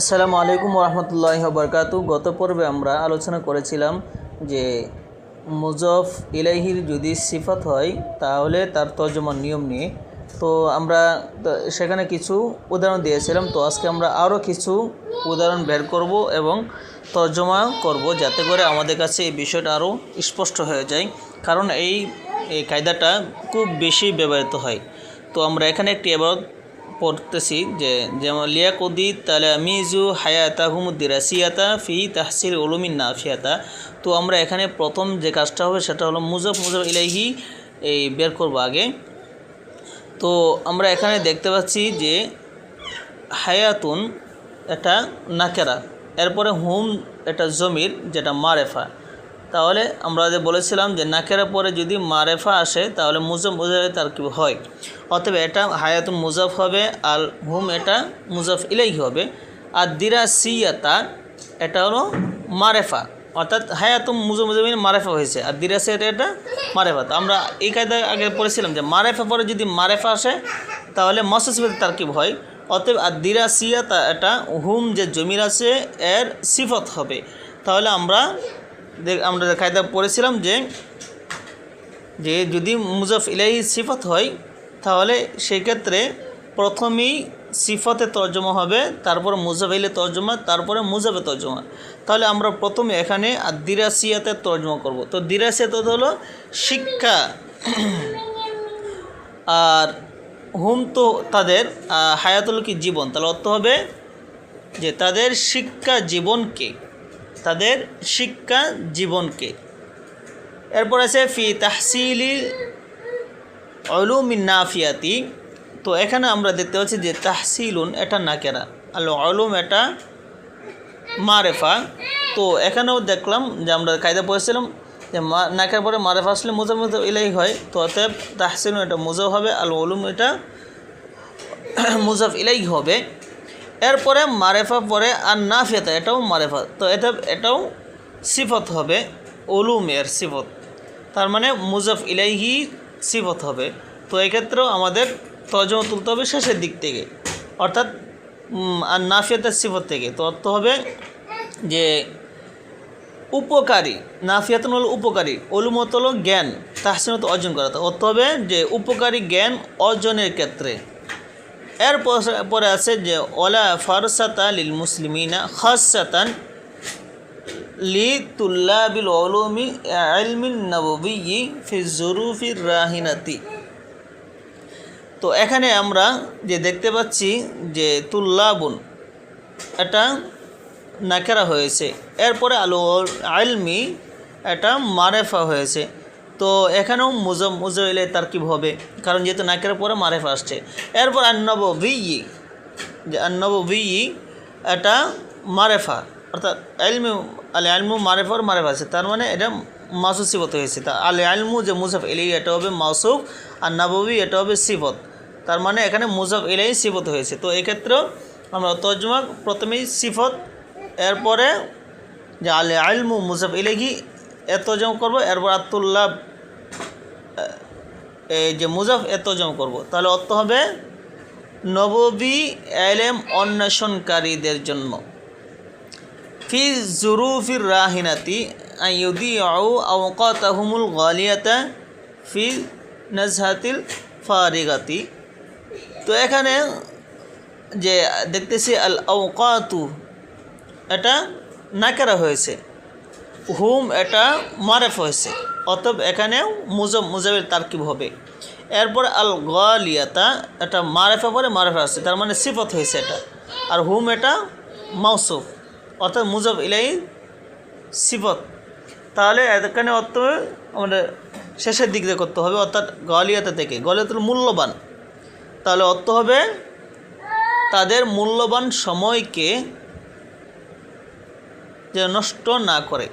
আসসালামু আলাইকুম রহমতুল্লাহ বরকাতু গত পর্বে আমরা আলোচনা করেছিলাম যে মুজফ ইলাইহির যদি সিফত হয়, তাহলে তার তর্জমার নিয়ম নিয়ে। তো আমরা সেখানে কিছু উদাহরণ দিয়েছিলাম। তো আজকে আমরা আরও কিছু উদাহরণ বের করব এবং তর্জমা করব, যাতে করে আমাদের কাছে এই বিষয়টা আরও স্পষ্ট হয়ে যায়। কারণ এই এই কায়দাটা খুব বেশি ব্যবহৃত হয়। তো আমরা এখানে একটি এবার পড়তেছি যে যেমন লিয়াকুদি তালামিজু হায়াতাহুম দিরাসিয়াতা ফি তাহসিল উলুমিন নাফিয়াতা। তো আমরা এখানে প্রথম যে কাজটা হবে সেটা হলো মুজফ মুজফ ইলাইহি এই বের করব আগে। তো আমরা এখানে দেখতে পাচ্ছি যে হায়াতুন এটা নাকেরা, এরপরে হুম এটা জমির যেটা মারেফা। তাহলে আমরা যে বলেছিলাম যে নাকেরা পরে যদি মারেফা আসে, তাহলে মুজফ তার কি হয়? অতএব এটা হায়াতুন মুজাফ হবে, আর হুম এটা মুজাফ ইলাই হবে। আর দিরা সিয়াতা এটা হলো মারেফা। অর্থাৎ হায়াতুম মুজফ মুজাফিন মারেফা হয়েছে। আর দিরা সিয়াতা এটা মারেফা। তো আমরা এই কায়দা আগে পড়েছিলাম যে মারেফা পরে যদি মারেফা আসে, তাহলে মসজিদ তারকিব হয়? অতএব আর দিরা সিয়াতা এটা হুম যে জমির আছে, এর সিফত হবে। তাহলে আমরা আমরা কায়দা পড়েছিলাম যে যে যদি মুজফ ইলাহি সিফত হয়, তাহলে সেক্ষেত্রে প্রথমেই সিফতে তর্জমা হবে, তারপর মুজফ ইলে তর্জমা, তারপরে মুজফে তর্জমা। তাহলে আমরা প্রথমে এখানে আর দিরাসিয়াতে তর্জমা করব। তো দিরাসিয়াত হলো শিক্ষা, আর হুম তো তাদের হায়াতুল কি জীবন? তাহলে অর্থ হবে যে তাদের শিক্ষা জীবনকে তাদের শিক্ষা জীবনকে। এরপর আছে ফি তাহসিলি অলুমিন নাফিয়াতি। তো এখানে আমরা দেখতে পাচ্ছি যে তাহসিলুন এটা নাকেরা আল অলুম এটা মারেফা। তো এখানেও দেখলাম যে আমরা কায়দা পড়েছিলাম যে মা নাকের পরে মারেফা আসলে মুজাফ মুজাফ ইলাই হয়। তো অতএব তাহসিলুন এটা মুজাফ হবে, আল অলুম এটা মুজাফ ইলাই হবে। এরপরে মারেফা পরে আর না নাফিয়াতা এটাও মারেফা। তো এটা, এটাও সিফত হবে ওলুমের সিফত। তার মানে মুজাফ ইলাইহি সিফত হবে। তো এক্ষেত্রেও আমাদের তর্জমা তুলতে হবে শেষের দিক থেকে, অর্থাৎ আর নাফিয়াতের সিফত থেকে। তো অর্থ হবে যে উপকারী, নাফিয়াতন হলো উপকারী অলুমত হলো জ্ঞান, তাহসিনত অর্জন করা। অর্থ হবে যে উপকারী জ্ঞান অর্জনের ক্ষেত্রে। এর পর- আছে যে, ওলা ফারসাতা লিল মুসলিমিনা খাসাতান লি তুল্লা তুল্লাবিল ওলুমি আলমিন নববী ফি জুরুফির রাহিনাতি। তো এখানে আমরা যে দেখতে পাচ্ছি যে তুল্লাবুন, এটা নাকেরা হয়েছে। এরপরে আলো আলমি এটা মারেফা হয়েছে। তো এখানেও মুজম মুজলে তারকিব হবে। কারণ যেহেতু নাকের পরে মারেফা আসছে। এরপর আন্নবী যে আন্নবী এটা মারেফা। অর্থাৎ আলমি আলে আলমু মারেফার মারেফা আছে। তার মানে এটা মাসুফ সিবত হয়েছে। তা আলে আলমু যে মুসাফ এলি এটা হবে মাসুফ আর নববী এটা হবে সিবত তার মানে এখানে মুসাফ এলাই সিবত হয়েছে। তো এক্ষেত্রেও আমরা তর্জমা প্রথমেই সিফত। এরপরে যে আলে আলমু মুসাফ ইলেহি এত জম করব, এরপর আতুল্লাহ এই যে মুজাফ, এত জম করব। তাহলে অর্থ হবে নববী এলেম অন্বেষণকারীদের জন্য। ফি জুরুফির রাহিনাতি আইউদি আউ আওকাতাহুমুল গালিয়াতা ফি নজহাতিল ফারিগাতি। তো এখানে যে দেখতেছি আল আওকাতু এটা নাকেরা হয়েছে। হুম এটা মারেফ হয়েছে। অতএব এখানে মুজব মুজাবের তারকিব হবে। এরপর আল গালিয়াতা এটা মারেফা পরে মারেফা আসছে তার মানে সিফত হয়েছে এটা। আর হুম এটা মাউসুফ অর্থাৎ মুজব ইলাই সিফত। তাহলে এখানে অর্থ আমাদের শেষের দিক দিয়ে করতে হবে, অর্থাৎ গালিয়াতা থেকে। গলিয়াতুল মূল্যবান। তাহলে অর্থ হবে তাদের মূল্যবান সময়কে যে নষ্ট না করে।